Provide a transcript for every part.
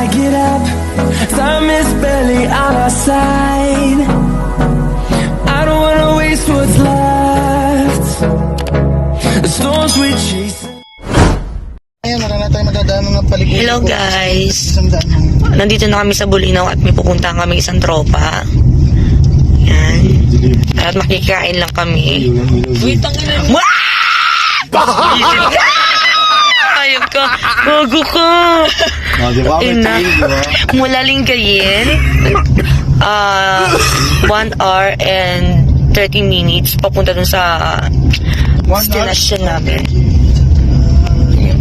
I get up, time is barely on our side. I don't wanna waste what's left. The storms we chase. Ayan, wala na tayo madadaan ng paliguan. Hello guys. Nandito na kami sa Bulinaw at may pupuntahan kami isang tropa. Yan. At makikain lang kami. Wait, ang ina mo. Ayok ka. Gago ka. Oh, di ba? Ina. Mula Lingayen. Ah, 1 hour and 30 minutes papunta dun sa destination namin.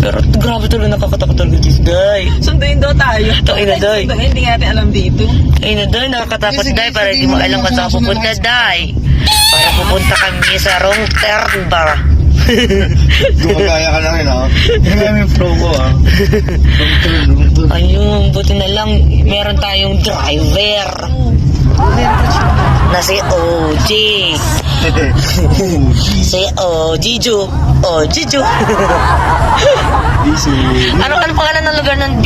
Pero grabe tuloy nakakatakot talaga this guy. Sunduin daw tayo. Ito, ina, day. Sunduin, hindi natin alam dito. Ay na doon, nakakatakot day para sige, di mo alam kung saan pupunta day. Para pupunta kami sa wrong turn ba? Gumagaya ka na rin, ha? Hindi nga may flow ko, ha? Turn. Ayun, buti na lang meron tayong driver. Na si OG. si OG Ju. OG Ju. Ano, ano pangalan ng lugar ng B?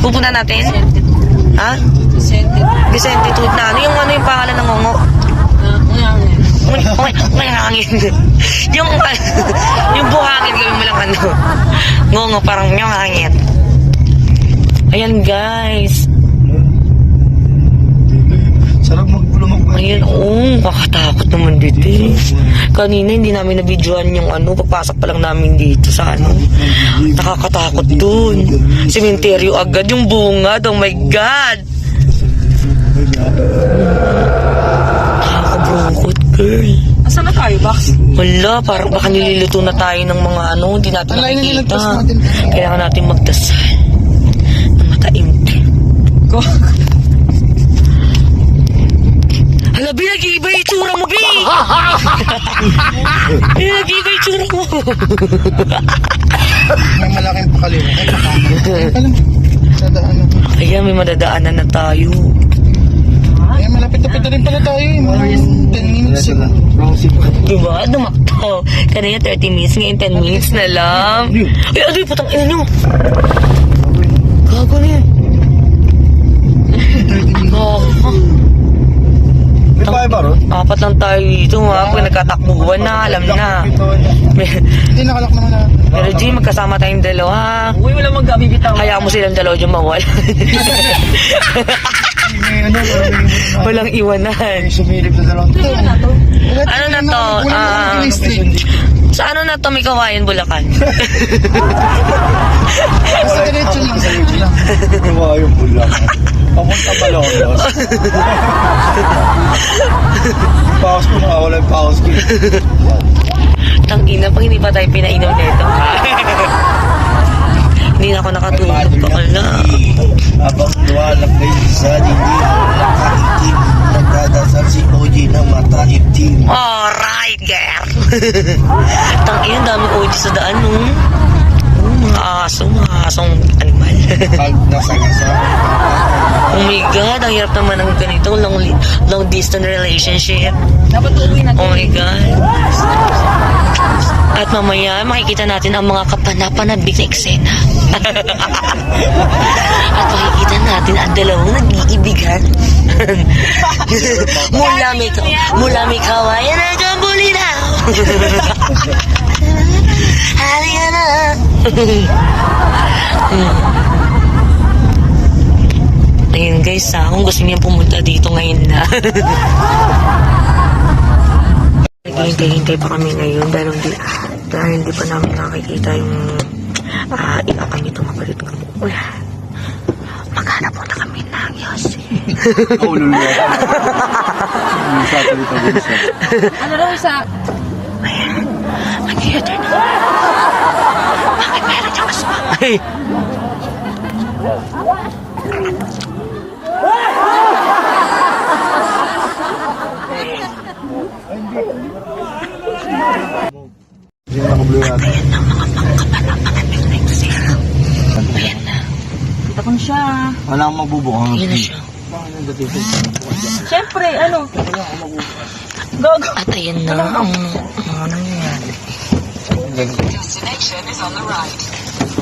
Pupunta natin? Ha? Vicente Tude na. Ano yung ano yung pangalan ng ngongo? Hangin. yung, yung buhangin gawin mo lang ano. Ngongo, parang yung hangin. Ayan guys. Sarap ba? Ayan, oo, kakatakot naman dito eh. Kanina hindi namin nabidyoan yung ano, pagpasok pa lang namin dito sa ano. Nakakatakot dun. Sementeryo agad yung bungad, oh my God. Girl. Asan na tayo, Box? Wala, parang baka niluluto na tayo ng mga ano, hindi natin na nakikita. natin. Kailangan natin magdasal. Ng mataimtim. Go. Hala, Bi, nag-iiba yung itsura mo, Bi! Nag-iiba yung itsura mo. May malaking pakaliwa. Ay, pakaliwa. Ay, palang. Sa daan na. Ayan, may madadaanan na tayo. Ay, malapit-lapit na rin pala tayo. eh. 10 minutes. eh. Diba? Dumakto. Kanina 30 minutes, ngayon 10 minutes na lang. Ay, adoy, putang ina nyo. Gago na yun. Gago. May bahay ba ron? Apat lang tayo dito, ha? Pag nagkatakbuhan na, alam na. Hindi, nakalak naman na. Pero G, magkasama tayong dalawa, ha? Uy, wala magkabibitaw. Hayaan mo silang dalawa dyan mawala. May ano, may- Walang iwanan. may sumilip na dalawang taon. Ano na to? Ah, sa ano na to, may kawayan, Bulacan? Basta diretso lang, diretso lang. Gawa yung bulak. Pamunta Malolos. Paus ko na, wala yung paus ko. Tang ina, pag hindi pa tayo pinainom nito. Hindi na ako nakatulog pa ala. Habang luwalak kayo sa dingding, nakaitim, nagdadasal si OG ng mata itim. Alright, girl. Tang ina, dami OG sa daan, no? Oh, mga aso, mga asong animal. Pag nasa nasa, oh my God, ang hirap naman ng ganito, long, long distance relationship. Dapat natin. Oh my God. At mamaya, makikita natin ang mga kapanapanabik na eksena. At makikita natin ang dalawang nag-iibigan. mula may, mula may kawayan hanggang bulinaw. Halika na. Ayun guys ha, kung gusto niyo pumunta dito ngayon na. Naghihintay-hintay pa kami ngayon dahil hindi, dahil hindi pa namin nakikita yung uh, iba kami tumapalit ng Uy, maghanap po na kami ng Yossi. Sa talita sa. Ano daw isa? Ayan, mag-theater na. Bakit meron siyang aswang? Ay, Na yan. ayan ang mga pangkapanapanabik na eksena. Ayan na, Kita ko siya. Wala akong mabubukas. ayan na siya. Siyempre, ano? Gago. At ayan na ang mga nangyayari.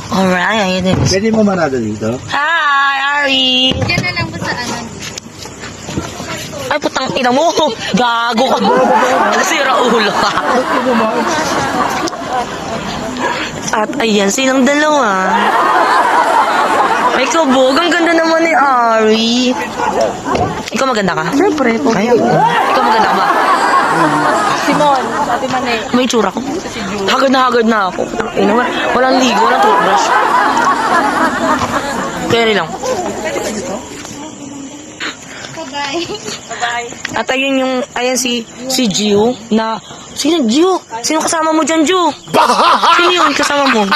Alright, ayan na. Pwede mo manada dito? Hi, Ari. Diyan na lang po sa ano. Ay, putang ina mo. Gago ka. Sira ulo ka. At ayan, sinang dalawa? Ay, kabog. Ang ganda naman ni Ari. Ikaw maganda ka? Siyempre. Kaya Ikaw maganda ka ba? Simon, Ate Mane. May tsura ko. Hagad na hagad na ako. Ina, wal- walang ligo, walang toothbrush. Kaya lang. Bye-bye. At ayun yung, ayan si, si Gio na, sino Gio? Sino kasama mo dyan, Gio? Sino yun kasama mo?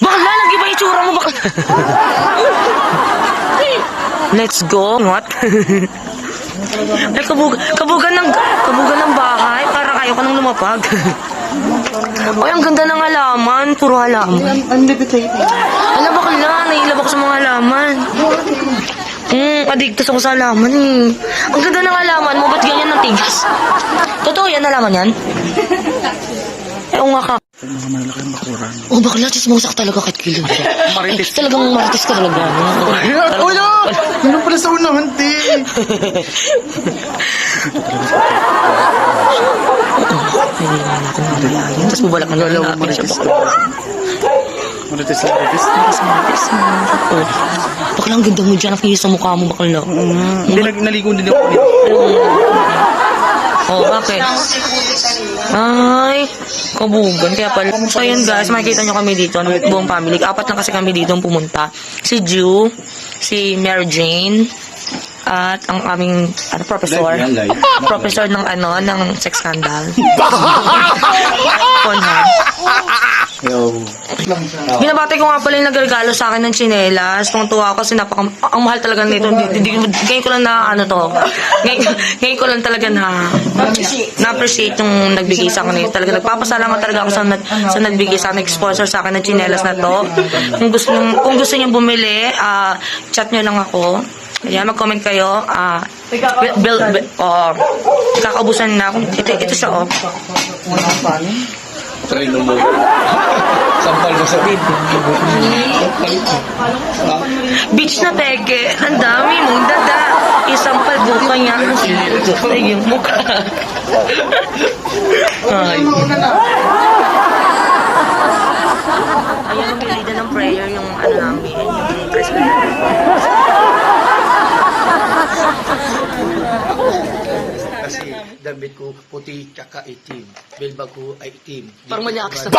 Bakla, nag-iba itsura mo, bakla. Let's go. What? Ay, kabug kabugan ng, kabugan ng bahay. Parang ayaw ka nang lumapag. Ay, ang ganda ng halaman. Puro halaman. Alam ba kala, nailab ako sa mga halaman. Hmm, addictus ako sa halaman eh. Ang ganda ng halaman mo, ba't ganyan ng tigas? Totoo yan, halaman yan? Eh, oo nga ka. Mga malalaking bakuran. Oh, bakla, chismosa ka talaga kahit kilo. Marites. Talagang marites ka talaga. Oh, no! Ano pala sa unahan, te? Hindi naman natin mamalayan. Tapos bubalak na natin natin siya. Bakla. Marites lang, marites. Marites, marites. Oh. Bakla, ang ganda mo dyan. Nakikita sa mukha mo, bakla. Hindi, nag- naligo din ako. Oh, bakit? Ay, kabugan. Kaya pala. So, yun guys, makikita nyo kami dito, ng buong family. Apat lang kasi kami dito pumunta. Si Ju, si Mary Jane, at ang aming ano, professor. Live yan, live. Professor ng ano, ng sex scandal. Pornhub. Yo. Binabati ko nga pala yung nagregalo sa akin ng chinelas. Nung tuwa ako kasi napaka, ang mahal talaga nito. Hindi, hindi, ngayon ko lang na ano to. Ngayon, ngayon ko lang talaga na na-appreciate yung nagbigay sa akin nito. Talaga nagpapasalamat talaga ako sa, nag, sa nagbigay sa akin, nag-sponsor sa akin ng chinelas na to. Kung gusto niyo, kung gusto niyo bumili, ah, chat niyo lang ako. Ayan, mag-comment kayo. Ah, bill, bill, oh, kakaubusan na ako. Ito, ito siya, oh. Try mo mo. Sampal mo sa bib. Beach na teke, ang dami mong dada. Isang palbuka niya sa iyong mukha. Ay. Ayun ang bilida ng prayer yung ano namin, yung press Kasi damit ko puti tsaka itim. Bilbag ko ay itim. Parang manyakas na.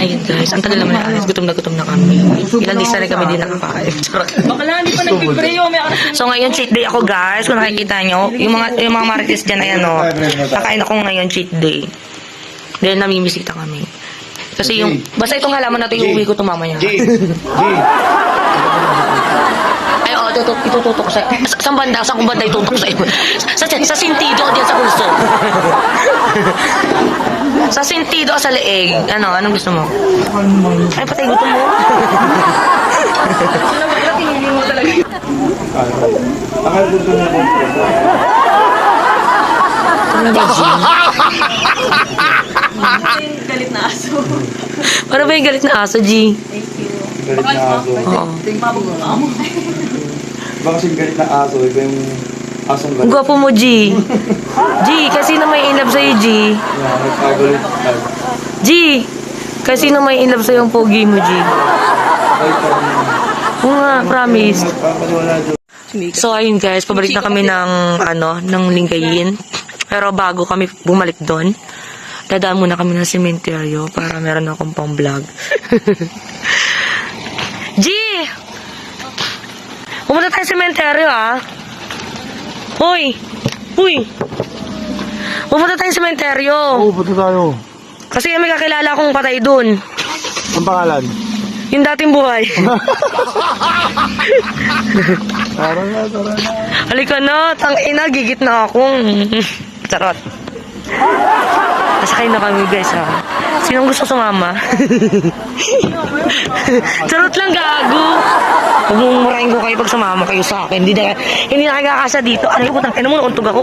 Ayun guys, ang tagal naman na. Gutom na gutom na kami. Ilang days na rin kami din nakakain. Charot. Bakla, hindi pa nagpipreyo. May aras So ngayon cheat day ako guys. Kung nakikita nyo, yung mga yung mga marites dyan ayan o. Nakain ako ngayon cheat day. Dahil namimisita kami. Kasi yung, basta itong halaman na ito, iuwi ko ito mamaya. G. G. Ay, oo, tutok, itututok ko sa'yo. Sa, saan banda? Saan kung banda itutok sa'yo? Sa, sa, sa sintido, diyan sa pulso. sa sintido, sa leeg. Ano, anong gusto mo? Ay, patay gusto mo. Ano ba? Tinili mo talaga. Ano ba, Jim? Yung galit na aso. Ano ba yung galit na aso, G? Galit na aso. Oo. Baka kasing galit na aso, iba yung asong galit. gwapo mo, G. G, kasi na may inlove sa'yo, G. Yeah, G, kasi na may inlove sa'yo ang pogi mo, G. Oo nga, promise. So ayun guys, pabalik na kami ng ano, ng Lingayen. Pero bago kami bumalik doon, dadaan muna kami ng sementeryo para meron akong pang vlog. G! Pumunta tayo sa sementeryo ah. Hoy! Hoy! Pupunta tayo sa sementeryo. Oo, punta tayo. Kasi may kakilala akong patay doon. Ang pangalan? Yung dating buhay. Tara na, tara na. Halika na, tang ina, gigit na akong. Charot. Nasakay na kami guys ha. Sinong gusto sumama? Charot lang gago. Huwag mong murahin ko kayo pag sumama kayo sa akin. Hindi na, hindi na kayo kakasa dito. Ano yung putang ina mo, nauntog ako.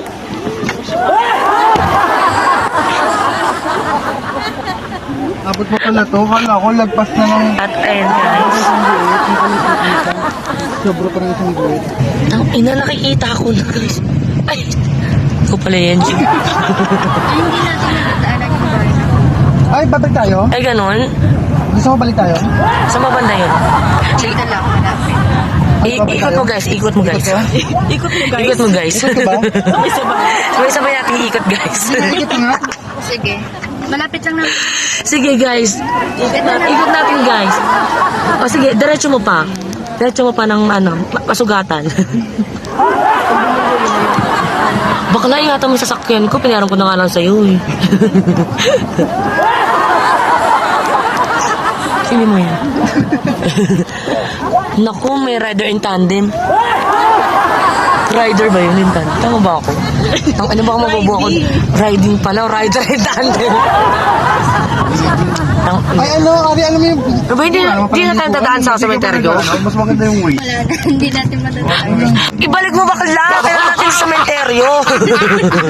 Abot mo pala to. Kala ko lagpas na ng At ayun guys. sobra pa ng isang guwit. Ang ina nakikita ko na guys. Ay. Ito pala yan. Jim. Ay, babalik tayo? Ay ganon. Gusto mo balik tayo? Sa mabanda yun. Sige. I- ikot mo guys, ikot mo guys. Ikot mo guys. Ikot mo guys. Diba? Sabay-sabay natin ikot guys. Ikot nga. Sige. Malapit lang naman. Sige guys. Ikot natin, ikot natin guys. O sige, diretso mo pa. Diretso mo pa ng ano, pa- pasugatan. Bakla, ingatan mo sa sasakyan ko. Pinayaran ko na nga lang sa'yo eh. Sino mo yan? Naku, may rider in tandem. Rider ba yun in tandem? Tama ba ako? Ano ba ako mabubuo ako? Riding pala, rider in tandem. Ang, Ay, ano, Ari, alam mo yung... Aba, hindi, hindi na tayo dadaan sa sementeryo. Mas maganda yung way. Wala na. Hindi natin madadaan. Ibalik mo bakla! Kailan natin sa sementeryo.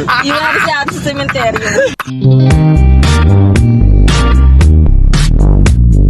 Ate sa cemetery.